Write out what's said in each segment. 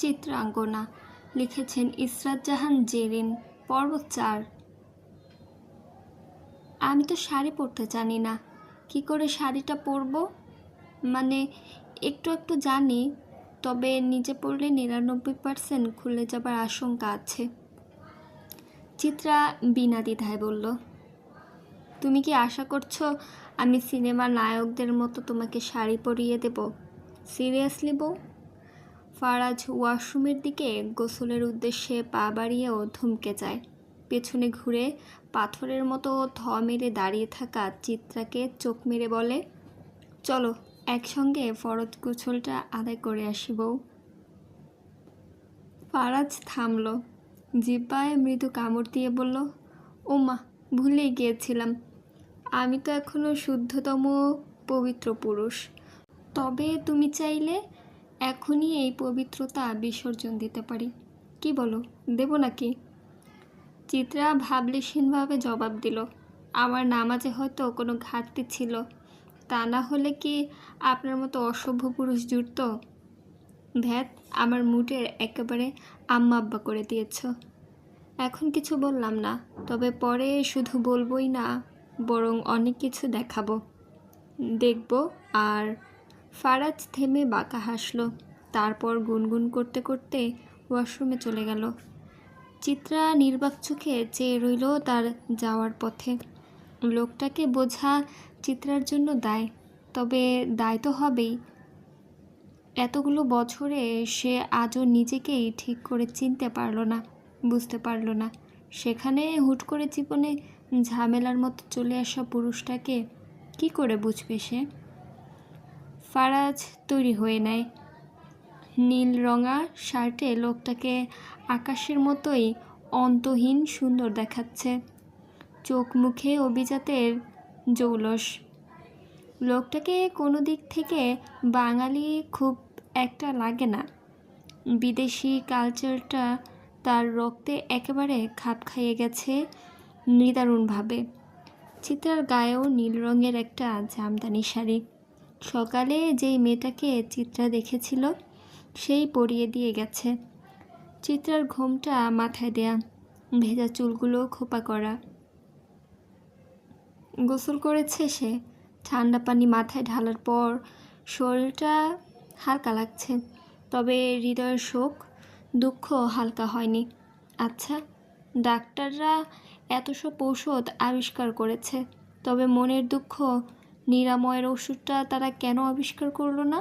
চিত্রাঙ্গনা লিখেছেন ইসরাত জাহান জেরিন, পর্ব চার। আমি তো শাড়ি পরতে জানি না, কি করে শাড়িটা পরবো? মানে একটু একটু জানি, তবে নিজে পড়লে নিরানব্বই পার্সেন্ট খুলে যাবার আশঙ্কা আছে। চিত্রা বিনা দ্বিধায় বলল, তুমি কি আশা করছ আমি সিনেমা নায়কদের মতো তোমাকে শাড়ি পরিয়ে দেব? সিরিয়াসলি বউ? ফারাজ ওয়াশরুমের দিকে গোসলের উদ্দেশ্যে পা বাড়িয়েও ধুমকে যায় পেছনে ঘুরে পাথরের মতো থ মেরে দাঁড়িয়ে থাকা চিত্রাকে চোখ মেরে বলে, চলো, একসঙ্গে ফরজ গোসলটা আদায় করে আসি বউ। ফারাজ থামল। জিব্বায় মৃদু কামড় দিয়ে বলল ও মা ভুলেই গিয়েছিলাম। আমি তো এখনও শুদ্ধতম পবিত্র পুরুষ। তবে তুমি চাইলে এখনই এই পবিত্রতা বিসর্জন দিতে পারি। কি বলো, দেব নাকি? চিত্রা ভাবলেশীনভাবে জবাব দিল, আমার নামাজে হয়তো কোনো ঘাটতি ছিল, তা না হলে কি আপনার মতো অসভ্য পুরুষ জুটত? ভ্যাত আমার মুডের একেবারে আম্মা আব্বা করে দিয়েছ। এখন কিছু বললাম না, তবে পরে শুধু বলবোই না, বরং অনেক কিছু দেখাবো। দেখব আর ফারাজ থেমে বাঁকা হাসলো, তারপর গুনগুন করতে করতে ওয়াশরুমে চলে গেল। চিত্রা নির্বাক চোখে চেয়ে রইল তার যাওয়ার পথে। লোকটাকে বোঝা চিত্রার জন্য দায়, তবে দায় তো হবেই। এতগুলো বছরে সে আজও নিজেকেই ঠিক করে চিনতে পারল না, বুঝতে পারল না। সেখানে হুট করে জীবনে ঝামেলার মতো চলে আসা পুরুষটাকে কি করে বুঝবে সে? ফারাজ তৈরি হয়ে নেয়। নীল রঙা শার্টে লোকটাকে আকাশের মতোই অন্তহীন সুন্দর দেখাচ্ছে। চোখ মুখে অভিজাতের জৌলস। লোকটাকে কোনো দিক থেকে বাঙালি খুব একটা লাগে না। বিদেশি কালচারটা তার রক্তে একেবারে খাপ খাইয়ে গেছে নিদারুণভাবে। চিত্রার গায়েও নীল রঙের একটা জামদানি শাড়ি। সকালে যেই মেয়েটাকে চিত্রা দেখেছিল, সেই পরিয়ে দিয়ে গেছে। চিত্রার ঘোমটা মাথায় দেয়া, ভেজা চুলগুলো খোপা করা। গোসল করেছে সে, ঠান্ডা পানি মাথায় ঢালার পর শরীরটা হালকা লাগছে, তবে হৃদয়ের শোক, দুঃখ হালকা হয়নি। আচ্ছা ডাক্তাররা এত সব ঔষধ আবিষ্কার করেছে, তবে মনের দুঃখ নিরাময়ের ওষুধটা তারা কেন আবিষ্কার করল না?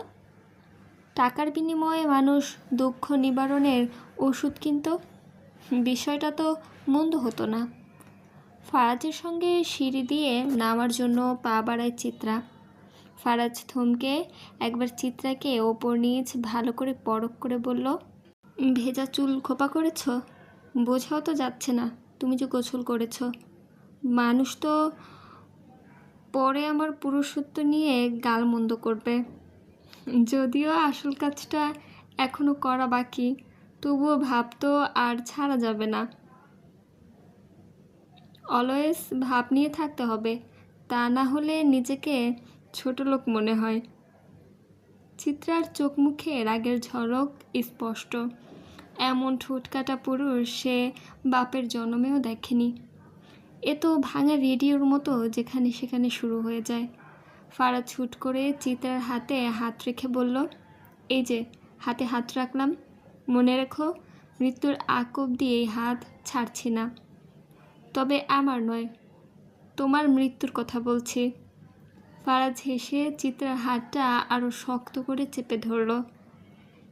টাকার বিনিময়ে মানুষ দুঃখ নিবারণের ওষুধ কিনত? বিষয়টা তো মন্দ হতো না। ফারাজের সঙ্গে সিঁড়ি দিয়ে নামার জন্য পা বাড়ায় চিত্রা। ফারাজ থমকে একবার চিত্রাকে ওপর নিচ ভালো করে পরখ করে বলল, ভেজা চুল খোপা করেছ? বোঝাও তো যাচ্ছে না। তুমি যে গোসল করেছ। মানুষ তো পরে আমার পুরুষত্ব নিয়ে গালমন্দ করবে। যদিও আসল কাজটা এখনও করা বাকি, তবুও ভাব তো আর ছাড়া যাবে না। অলওয়েজ ভাব নিয়ে থাকতে হবে, তা না হলে নিজেকে ছোট লোক মনে হয়। চিত্রার চোখ মুখে রাগের ঝলক স্পষ্ট। এমন ঠোঁটকাটা পুরুষ সে বাপের জন্মেও দেখেনি। এ তো ভাঙা রেডিওর মতো যেখানে সেখানে শুরু হয়ে যায়। ফারা ছুট করে চিত্রার হাতে হাত রেখে বলল, এই যে, হাতে হাত রাখলাম। মনে রেখো, মৃত্যুর আকব দিয়ে এই হাত ছাড়ছি না। তবে আমার নয়, তোমার মৃত্যুর কথা বলছি। ফারাজ হেসে চিত্রার হাতটা আরও শক্ত করে চেপে ধরল।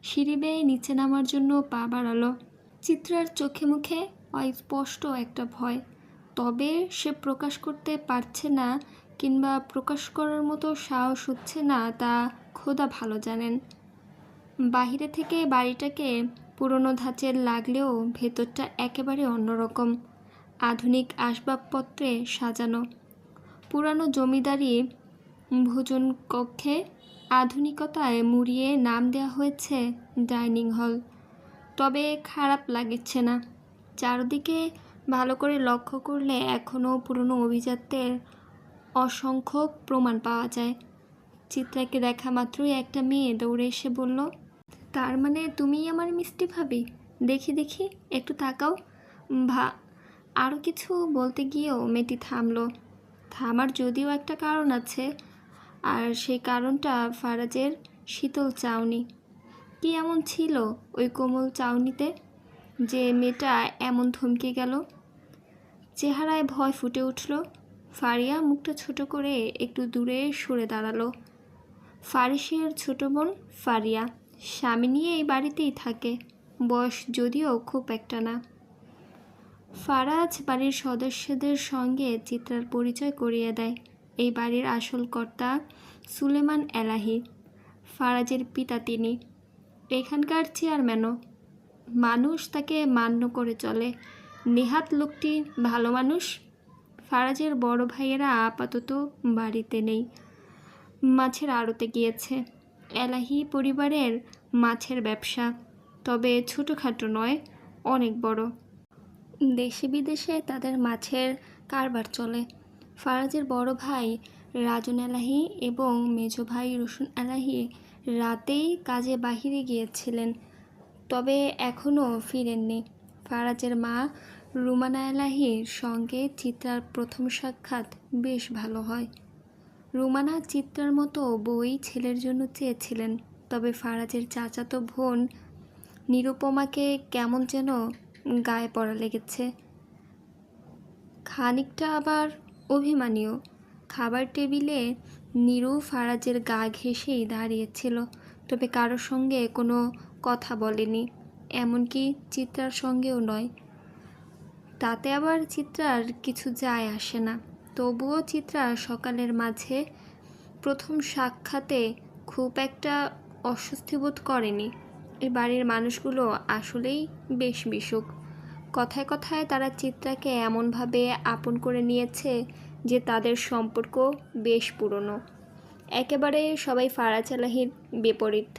সিঁড়ি বেয়ে নিচে নামার জন্য পা বাড়ালো। চিত্রার চোখে মুখে অস্পষ্ট একটা ভয়। তবে সে প্রকাশ করতে পারছে না কিংবা প্রকাশ করার মতো সাহস হচ্ছে না, তা খোদা ভালো জানেন। বাহিরে থেকে বাড়িটাকে পুরনো ধাঁচের লাগলেও ভেতরটা একেবারে অন্যরকম। আধুনিক আসবাবপত্রে সাজানো। পুরানো জমিদারি ভোজন কক্ষে আধুনিকতায় মুড়িয়ে নাম দেওয়া হয়েছে ডাইনিং হল। তবে খারাপ লাগছে না। চারদিকে ভালো করে লক্ষ্য করলে এখনও পুরনো অভিজাত্যের অসংখ্য প্রমাণ পাওয়া যায়। চিত্রাকে দেখা মাত্রই একটা মেয়ে দৌড়ে এসে বলল, তার মানে তুমিই আমার মিষ্টি ভাবি? দেখি দেখি, একটু তাকাও। ভা আরও কিছু বলতে গিয়েও মেয়েটি থামলো। থামার যদিও একটা কারণ আছে, আর সেই কারণটা ফারাজের শীতল চাউনি। কি এমন ছিল ওই কোমল চাউনিতে যে মেয়েটা এমন থমকে গেল? চেহারায় ভয় ফুটে উঠল। ফারিয়া মুখটা ছোট করে একটু দূরে সরে দাঁড়াল। ফারিসের ছোট বোন ফারিয়া, স্বামী নিয়ে এই বাড়িতেই থাকে। বয়স যদিও খুব একটা না। ফারাজ বাড়ির সদস্যদের সঙ্গে চিত্রার পরিচয় করিয়ে দেয়। এই বাড়ির আসল কর্তা সুলেমান এলাহি, ফারাজের পিতা তিনি। এখানকার চেয়ারম্যানও। মানুষ তাকে মান্য করে চলে। নেহাত লোকটি ভালো মানুষ? ফারাজের বড় ভাইয়েরা আপাতত বাড়িতে নেই। মাছের আড়তে গিয়েছে। এলাহি পরিবারের মাছের ব্যবসা। তবে ছোটোখাটো নয়, অনেক বড়। দেশে বিদেশে তাদের মাছের কারবার চলে। ফারাজের বড় ভাই রাজন এলাহি এবং মেজ ভাই রসুন এলাহি রাতেই কাজে বাহিরে গিয়েছিলেন, তবে এখনও ফিরেননি। ফারাজের মা রুমানা এলাহির সঙ্গে চিত্রার প্রথম সাক্ষাৎ বেশ ভালো হয়। রুমানা চিত্রার মতো বই ছেলের জন্য চেয়েছিলেন, তবে ফারাজের চাচাতো বোন নিরুপমাকে কেমন যেন গায়ে পড়া লেগেছে। খানিকটা আবার অভিমানীয় খাবার টেবিলে নিরু ফারাজের গা ঘেঁষেই দাঁড়িয়েছিল, তবে কারোর সঙ্গে কোনো কথা বলেনি। এমনকি চিত্রার সঙ্গেও নয়। তাতে আবার চিত্রার কিছু যায় আসে না। তবুও চিত্রা সকালের মাঝে প্রথম সাক্ষাতে খুব একটা অস্বস্তি বোধ করেনি। এই বাড়ির মানুষগুলো আসলেই বেশ মিশুক কথায় কথায় তারা চিত্রাকে এমনভাবে আপন করে নিয়েছে যে তাদের সম্পর্ক বেশ পুরনো। একেবারে সবাই ফারাজ আলাহির বিপরীত।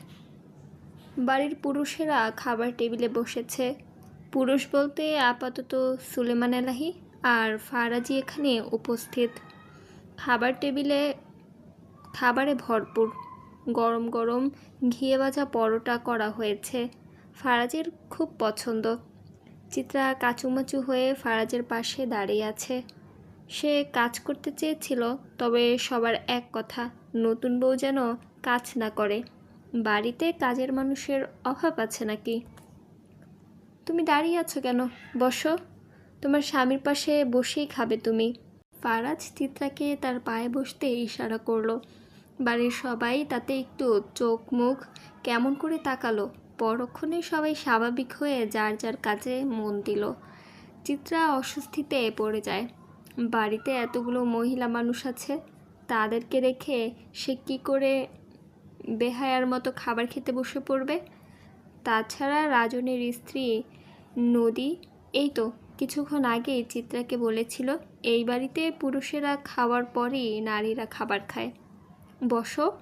বাড়ির পুরুষেরা খাবার টেবিলে বসেছে। পুরুষ বলতে আপাতত সুলেমান এলাহি আর ফারাজি এখানে উপস্থিত। খাবার টেবিলে খাবারে ভরপুর। গরম গরম ঘিয়ে ভাজা পরোটা করা হয়েছে। ফারাজের খুব পছন্দ। চিত্রা কাচুমাচু হয়ে ফারাজের পাশে দাঁড়িয়ে আছে। সে কাজ করতে চেয়েছিল, তবে সবার এক কথা, নতুন বউ যেন কাজ না করে। বাড়িতে কাজের মানুষের অভাব আছে নাকি? তুমি দাঁড়িয়ে আছো কেন? বসো। তোমার স্বামীর পাশে বসেই খাবে তুমি। ফারাজ চিত্রাকে তার পায়ে বসতে ইশারা করল। বাড়ির সবাই তাতে একটু চোখ মুখ কেমন করে তাকালো। পরক্ষণে সবাই স্বাভাবিক হয়ে যার যার কাজে মন দিল। চিত্রা অস্বস্তিতে পড়ে যায়। বাড়িতে এতগুলো মহিলা মানুষ আছে। তাদেরকে রেখে সে কী করে বেহায়ার মতো খাবার খেতে বসে পড়বে? তাছাড়া রাজনের স্ত্রী নদী? এই তো, কিছুক্ষণ আগেই চিত্রাকে বলেছিল, এই বাড়িতে পুরুষেরা খাওয়ার পরই নারীরা খাবার খায়। বসো।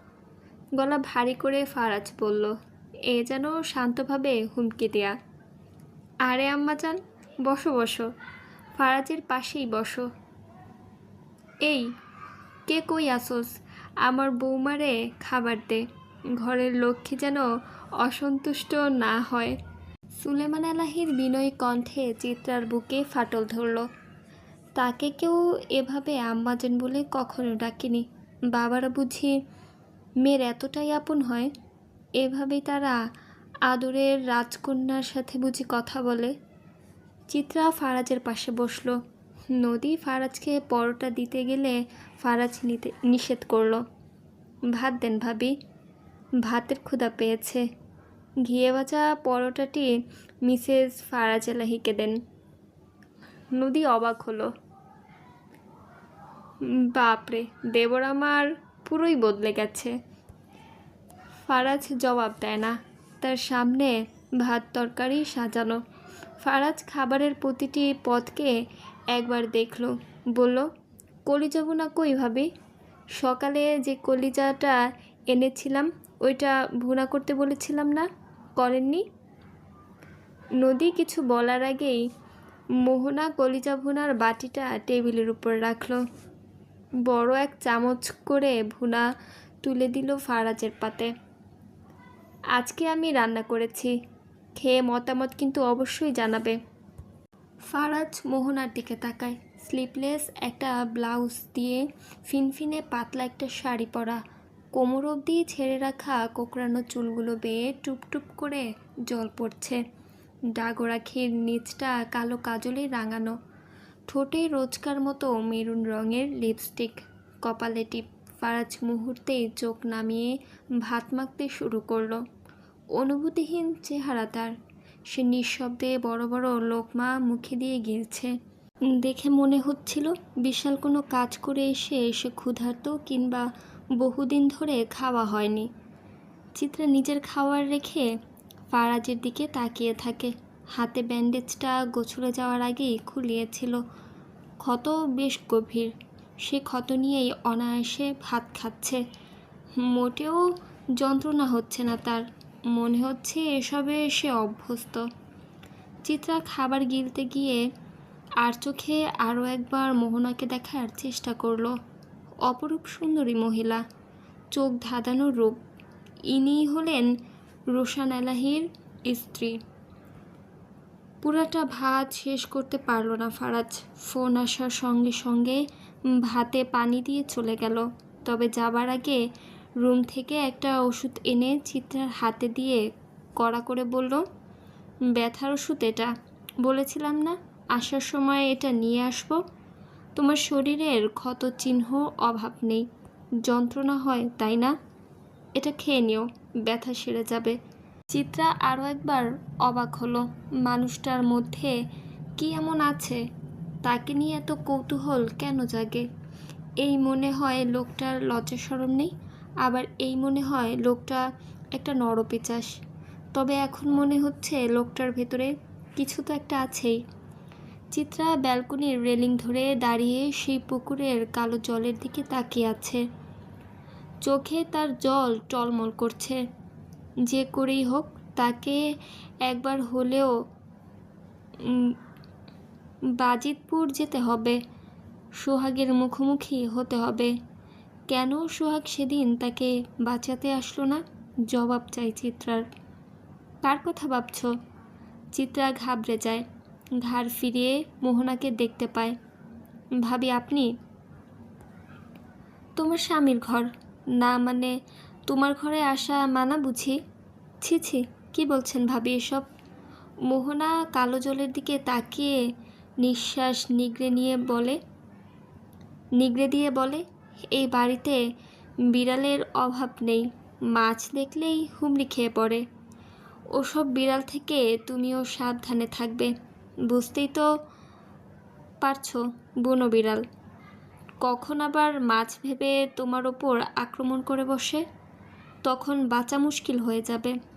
গলা ভারী করে ফারাজ বলল, এ যেন শান্তভাবে হুমকি দেয়া। আরে আম্মা যান বসো বসো। ফারাজের পাশেই বসো। এই, কে কই আসোস? আমার বৌমারে খাবার দে। ঘরের লক্ষ্মী যেন অসন্তুষ্ট না হয়। সুলেমান আলাহির বিনয়ী কণ্ঠে চিত্রার বুকে ফাটল ধরল। তাকে কেউ এভাবে আম্মাজান বলে কখনো ডাকেনি। বাবারা বুঝি মেয়ের এতটাই আপন হয়। এভাবেই তারা আদরের রাজকন্যার সাথে বুঝি কথা বলে। চিত্রা ফারাজের পাশে বসল। নদী ফারাজকে পরোটা দিতে গেলে ফারাজ নিতে নিষেধ করল। ভাত দেন ভাবি। ভাতের ক্ষুধা পেয়েছে। ঘিয়ে ভাজা পরোটাটি মিসেস ফারাজ এলাহিকে দেন। নদী অবাক হলো। বাপরে, দেবর আমার পুরোই বদলে গেছে। ফারাজ জবাব দেয় না। তার সামনে ভাত তরকারি সাজানো। ফারাজ খাবারের প্রতিটি পদকে একবার দেখল। বলল কলিজা না কই ভাবি? সকালে যে কলিজাটা এনেছিলাম, ওইটা ভুনা করতে বলেছিলাম না? করেননি? নদী কিছু বলার আগেই মোহনা কলিজা ভুনার বাটিটা টেবিলের উপর রাখল। বড় এক চামচ করে ভুনা তুলে দিল ফারাজের পাতে। আজকে আমি রান্না করেছি। খেয়ে মতামত কিন্তু অবশ্যই জানাবে। ফারাজ মোহনার দিকে তাকায়। স্লিপলেস একটা ব্লাউজ দিয়ে ফিনফিনে পাতলা একটা শাড়ি পরা কোমর অবধি ছেড়ে রাখা কোকড়ানো চুলগুলো বেয়ে টুপটুপ করে জল পড়ছে। ডাগরাখির নিচটা কালো কাজলে রাঙানো। ঠোঁটে রোজকার মতো মেরুন রঙের লিপস্টিক। কপালে টিপ ফারাজ মুহূর্তেই চোখ নামিয়ে ভাত মাখতে শুরু করল। অনুভূতিহীন চেহারা তার। সে নিঃশব্দে বড় বড় লোকমা মুখে দিয়ে গিয়েছে দেখে মনে হচ্ছিল, বিশাল কোনো কাজ করে এসে এসে ক্ষুধার্ত কিংবা বহুদিন ধরে খাওয়া হয়নি। চিত্রা নিজের খাবার রেখে ফারাজের দিকে তাকিয়ে থাকে। হাতে ব্যান্ডেজটা গোছলে যাওয়ার আগেই খুলিয়েছিল। ক্ষত বেশ গভীর। সে ক্ষত নিয়েই অনায়াসে ভাত খাচ্ছে। মোটেও যন্ত্রণা হচ্ছে না তার। মনে হচ্ছে এসবে সে অভ্যস্ত। চিত্রা খাবার গিলতে গিয়ে আর চোখে আরও একবার মোহনাকে দেখার চেষ্টা করল। অপরূপ সুন্দরী মহিলা। চোখ ধাঁধানো রূপ। ইনি হলেন রোশান আলাহির স্ত্রী। পুরাটা ভাত শেষ করতে পারল না ফারাজ। ফোন আসার সঙ্গে সঙ্গে ভাতে পানি দিয়ে চলে গেল। তবে যাবার আগে রুম থেকে একটা ওষুধ এনে চিত্রার হাতে দিয়ে কড়া করে বলল, ব্যথার ওষুধ এটা। বলেছিলাম না, আসার সময় এটা নিয়ে আসব। তোমার শরীরের ক্ষত চিহ্ন অভাব নেই। যন্ত্রণা হয়, তাই না? এটা খেয়ে নিও, ব্যথা সেরে যাবে। চিত্রা আরও একবার অবাক হলো, মানুষটার মধ্যে কি এমন আছে? তাকে নিয়ে এত কৌতূহল কেন জাগে? এই মনে হয় লোকটার লজ্জা সরম নেই, আবার এই মনে হয় লোকটা একটা নরপিচাস। তবে এখন মনে হচ্ছে লোকটার ভেতরে কিছু তো একটা আছেই। চিত্রা ব্যালকনির রেলিং ধরে দাঁড়িয়ে সেই পুকুরের কালো জলের দিকে তাকিয়ে আছে। চোখে তার জল টলমল করছে। যে করেই হোক, তাকে একবার হলেও বাজিতপুর যেতে হবে। সোহাগের মুখোমুখি হতে হবে। কেন সোহাগ সেদিন তাকে বাঁচাতে আসলো না? জবাব চাই চিত্রার। কার কথা ভাবছ? চিত্রা ঘাবড়ে যায়। ঘাড় ফিরিয়ে মোহনাকে দেখতে পায়। ভাবি, আপনি? তোমার স্বামীর ঘর। না মানে তোমার ঘরে আসা মানা বুঝি? ছি ছি, কী বলছেন ভাবি এসব? মোহনা কালো জলের দিকে তাকিয়ে নিঃশ্বাস নিগড়ে নিয়ে বলে। নিগড়ে দিয়ে বলে, এই বাড়িতে বিড়ালের অভাব নেই। মাছ দেখলেই হুমড়ি খেয়ে পড়ে। ওসব বিড়াল থেকে তুমিও সাবধানে থাকবে। বুঝতেই তো পারছ, বুনো বিড়াল। কখন আবার মাছ ভেবে তোমার ওপর আক্রমণ করে বসে? তখন বাঁচা মুশকিল হয়ে যাবে।